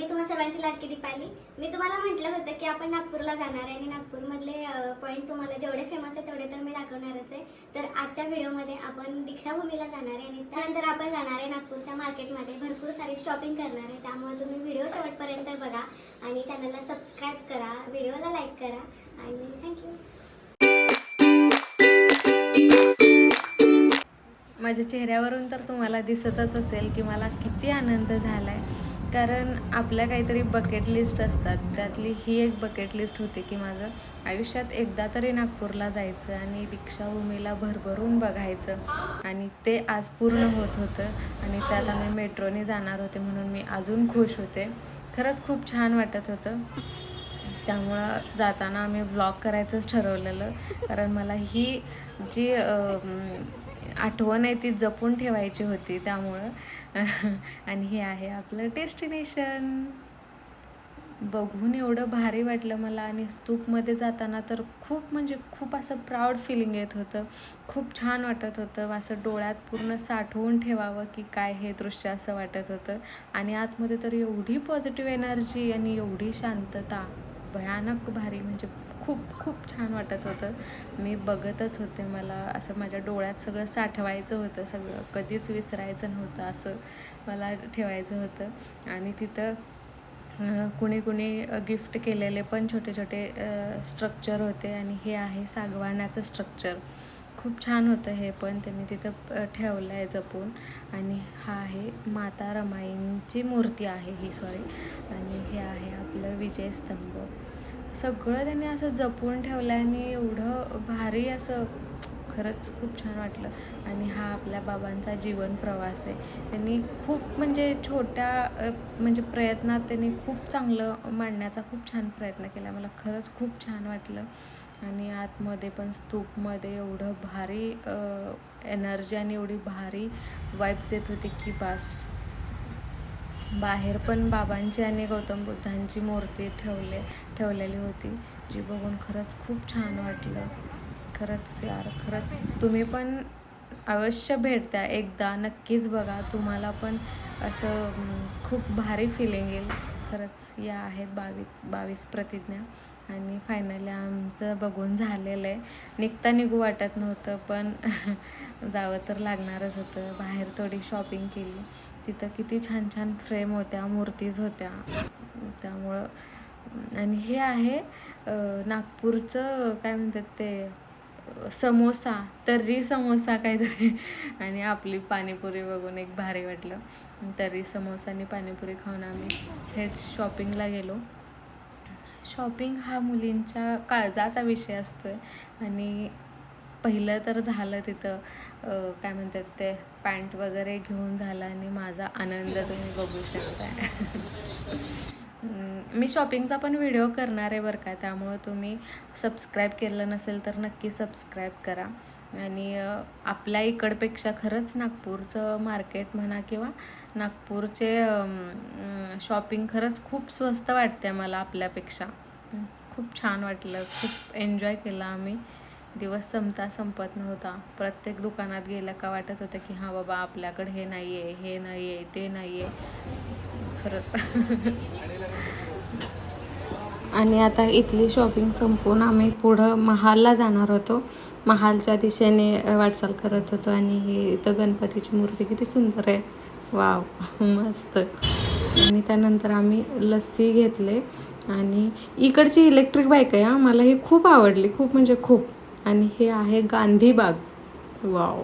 मी तुम्हाला सर्वांची लाडकी दीपाली मी तुम्हाला म्हटलं होतं की आपण नागपूरला जाणार आहे आणि नागपूरमधले पॉईंट तुम्हाला जेवढे फेमस आहे तेवढे तर मी दाखवणारच आहे. तर आजच्या व्हिडिओमध्ये आपण दीक्षाभूमीला जाणार आहे आणि त्यानंतर आपण जाणार आहे नागपूरच्या मार्केटमध्ये भरपूर सारी शॉपिंग करणार आहे. त्यामुळे तुम्ही व्हिडिओ शेवटपर्यंत बघा आणि चॅनलला सबस्क्राईब करा व्हिडिओला लाईक करा आणि थँक्यू माझ्या चेहऱ्यावरून तर तुम्हाला दिसतच असेल की मला किती आनंद झाला आहे कारण आपल्या काहीतरी बकेट लिस्ट असतात. त्यातली ही एक बकेट लिस्ट होती की माझं आयुष्यात एकदा तरी नागपूरला जायचं आणि दीक्षाभूमीला भरभरून बघायचं. आणि ते आज पूर्ण होत होतं आणि त्यात आम्ही मेट्रोने जाणार होते म्हणून मी अजून खुश होते. खरंच खूप छान वाटत होतं. त्यामुळं जाताना आम्ही ब्लॉग करायचंच ठरवलेलं. कारण मला ही जी आठवण आहे ती जपून ठेवायची होती त्यामुळं. आणि हे आहे आपलं डेस्टिनेशन. बघून एवढं भारी वाटलं मला आणि स्तूपमध्ये जाताना तर खूप म्हणजे खूप असं प्राऊड फिलिंग येत होतं. खूप छान वाटत होतं. असं डोळ्यात पूर्ण साठवून ठेवावं की काय हे दृश्य असं वाटत होतं. आणि आतमध्ये तर एवढी पॉझिटिव्ह एनर्जी आणि एवढी शांतता. भयानक भारी म्हणजे खूप खूप छान वाटत होतं. मी बघतच होते मला असं माझ्या डोळ्यात सगळं साठवायचं होतं सगळं कधीच विसरायचं नव्हतं असं मला ठेवायचं होतं. आणि तिथं कुणी कुणी गिफ्ट केलेले पण छोटे छोटे स्ट्रक्चर होते. आणि हे आहे सागवानाचं स्ट्रक्चर खूप छान होतं हे पण. त्यांनी तिथं ठेवलं आहे जपून. आणि हा आहे माता रमाईंची मूर्ती आहे ही सॉरी आणि हे आहे आपलं विजयस्तंभ सगळं त्यांनी असं जपून ठेवलं आहे आणि एवढं भारी असं खरंच खूप छान वाटलं. आणि हा आपल्या बाबांचा जीवन प्रवास आहे. त्यांनी खूप म्हणजे छोट्या म्हणजे प्रयत्नात त्यांनी खूप चांगलं मांडण्याचा खूप छान प्रयत्न केला. मला खरंच खूप छान वाटलं. आणि आतमध्ये पण स्तूपमध्ये एवढं भारी एनर्जी आणि एवढी भारी वाईब्स येत होती की बास. बाहेर पण बाबांची आणि गौतम बुद्धांची मूर्ती ठेवले ठेवलेली होती जी बघून खरंच खूप छान वाटलं. खरंच यार खरंच तुम्ही पण अवश्य भेट द्या. एकदा नक्कीच बघा तुम्हाला पण असं खूप भारी फिलिंग येईल. खरंच या आहेत बावीस बावीस प्रतिज्ञा. आणि फायनली आमचं बघून झालेलं आहे. निघता निघू वाटत नव्हतं पण जावं तर लागणारच होतं. बाहेर थोडी शॉपिंग केली. तिथं किती छान छान फ्रेम होत्या मूर्तीज होत्या. त्यामुळं आणि हे आहे नागपूरचं काय म्हणतात ते समोसा तर्री समोसा काहीतरी. आणि आपली पाणीपुरी बघून एक भारी वाटलं. तर्री समोसा आणि पाणीपुरी खाऊन आम्ही थेट शॉपिंगला गेलो. शॉपिंग हा मुलींच्या काळजाचा विषय असतो आहे आणि पहिलं तर झालं तिथं काय म्हणतात ते पॅन्ट वगैरे घेऊन झालं आणि माझा आनंद तुम्ही बघू शकताय. मी शॉपिंगचा पण व्हिडिओ करणार आहे बरं का त्यामुळं तुम्ही सबस्क्राईब केलं नसेल तर नक्की सबस्क्राईब करा. आणि आपल्या इकडपेक्षा खरंच नागपूरचं मार्केट म्हणा किंवा नागपूरचे शॉपिंग खरंच खूप स्वस्त वाटते मला आपल्यापेक्षा. खूप छान वाटलं. खूप एन्जॉय केला आम्ही. दिवस संपता संपत नव्हता. प्रत्येक दुकानात गेलं का वाटत होतं की हां बाबा आपल्याकडे हे नाही आहे हे नाही आहे ते नाही आहे खरंच. आणि आता इथली शॉपिंग संपवून आम्ही पुढं महालला जाणार होतो. महालच्या दिशेने वाटचाल करत होतो आणि हे इथं गणपतीची मूर्ती किती सुंदर आहे. वाव मस्त. आणि त्यानंतर आम्ही लस्सी घेतले. आणि इकडची इलेक्ट्रिक बाईक आहे मला ही खूप आवडली खूप म्हणजे खूप. आणि हे आहे गांधीबाग वाव.